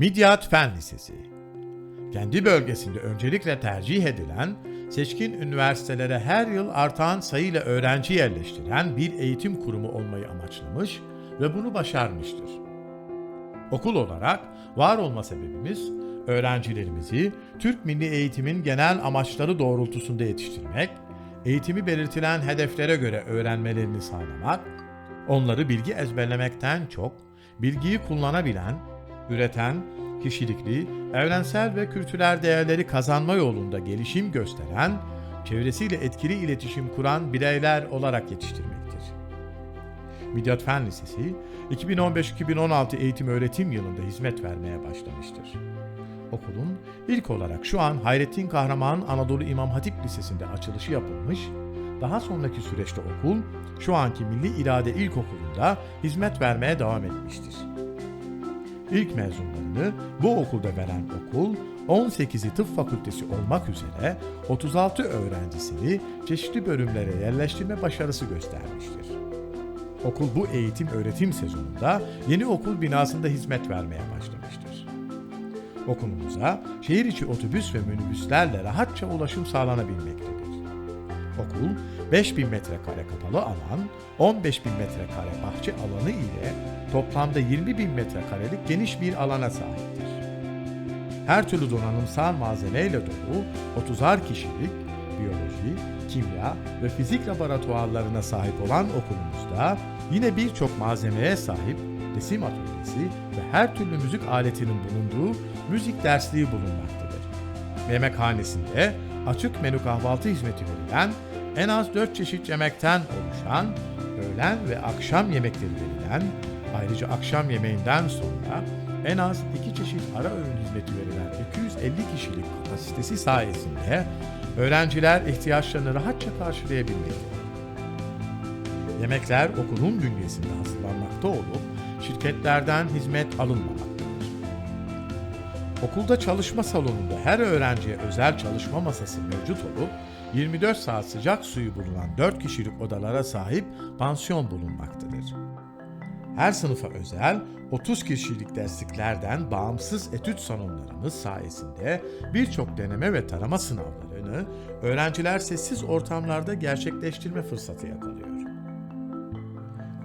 Midyat Fen Lisesi Kendi bölgesinde öncelikle tercih edilen, seçkin üniversitelere her yıl artan sayıyla öğrenci yerleştiren bir eğitim kurumu olmayı amaçlamış ve bunu başarmıştır. Okul olarak var olma sebebimiz, öğrencilerimizi Türk Milli Eğitim'in genel amaçları doğrultusunda yetiştirmek, eğitimi belirtilen hedeflere göre öğrenmelerini sağlamak, onları bilgi ezberlemekten çok, bilgiyi kullanabilen, üreten, kişilikli, evrensel ve kültürel değerleri kazanma yolunda gelişim gösteren, çevresiyle etkili iletişim kuran bireyler olarak yetiştirmektir. Midyat Fen Lisesi, 2015-2016 eğitim öğretim yılında hizmet vermeye başlamıştır. Okulun ilk olarak şu an Hayrettin Kahraman Anadolu İmam Hatip Lisesi'nde açılışı yapılmış, daha sonraki süreçte okul, şu anki Milli İrade İlkokulu'nda hizmet vermeye devam etmiştir. İlk mezunlarını bu okulda veren okul, 18'i tıp fakültesi olmak üzere 36 öğrencisini çeşitli bölümlere yerleştirme başarısı göstermiştir. Okul bu eğitim öğretim sezonunda yeni okul binasında hizmet vermeye başlamıştır. Okulumuza şehir içi otobüs ve minibüslerle rahatça ulaşım sağlanabilmektedir. Okul 5000 metrekare kapalı alan, 15000 metrekare bahçe alanı ile toplamda 20.000 metrekarelik geniş bir alana sahiptir. Her türlü donanımsal malzemeyle dolu 30'ar kişilik biyoloji, kimya ve fizik laboratuvarlarına sahip olan okulumuzda yine birçok malzemeye sahip resim atölyesi ve her türlü müzik aletinin bulunduğu müzik dersliği bulunmaktadır. Yemekhanesinde açık menü kahvaltı hizmeti verilen, en az 4 çeşit yemekten oluşan, öğlen ve akşam yemekleri verilen, ayrıca akşam yemeğinden sonra en az 2 çeşit ara öğün hizmeti verilen 250 kişilik kapasitesi sayesinde öğrenciler ihtiyaçlarını rahatça karşılayabilmektedir. Yemekler okulun bünyesinde hazırlanmakta olup şirketlerden hizmet alınmamaktadır. Okulda çalışma salonunda her öğrenciye özel çalışma masası mevcut olup 24 saat sıcak suyu bulunan 4 kişilik odalara sahip pansiyon bulunmaktadır. Her sınıfa özel 30 kişilik dersliklerden bağımsız etüt salonlarımız sayesinde birçok deneme ve tarama sınavlarını öğrenciler sessiz ortamlarda gerçekleştirme fırsatı yakalıyor.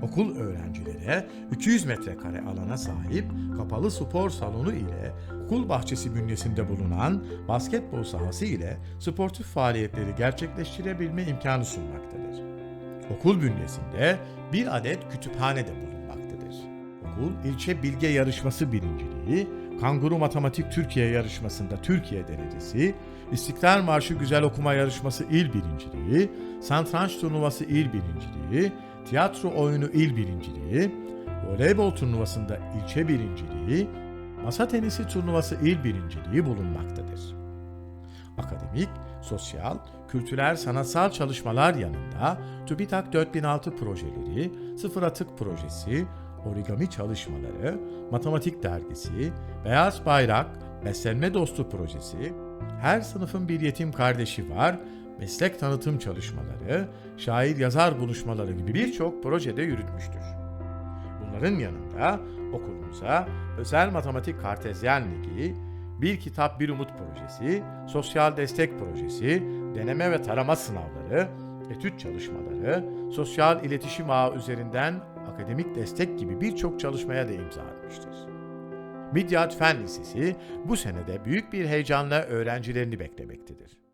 Okul öğrencilere 200 metrekare alana sahip kapalı spor salonu ile okul bahçesi bünyesinde bulunan basketbol sahası ile sportif faaliyetleri gerçekleştirebilme imkanı sunmaktadır. Okul bünyesinde bir adet kütüphane de bulunmaktadır. Okul ilçe bilge yarışması birinciliği, Kanguru Matematik Türkiye yarışmasında Türkiye derecesi, İstiklal Marşı Güzel Okuma Yarışması il birinciliği, Santranç Turnuvası il birinciliği, Tiyatro Oyunu il birinciliği, Voleybol Turnuvasında ilçe birinciliği, Masa Tenisi Turnuvası il birinciliği bulunmaktadır. Akademik, sosyal, kültürel, sanatsal çalışmalar yanında TÜBİTAK 4006 projeleri, Sıfır Atık Projesi, origami çalışmaları, matematik dergisi, Beyaz Bayrak, Beslenme Dostu projesi, her sınıfın bir yetim kardeşi var, meslek tanıtım çalışmaları, şair yazar buluşmaları gibi birçok projede yürütmüştür. Bunların yanında okulumuza özel matematik kartezyen ligi, bir kitap bir umut projesi, sosyal destek projesi, deneme ve tarama sınavları, etüt çalışmaları, sosyal iletişim ağı üzerinden akademik destek gibi birçok çalışmaya da imza atmıştır. Midyat Fen Lisesi bu senede büyük bir heyecanla öğrencilerini beklemektedir.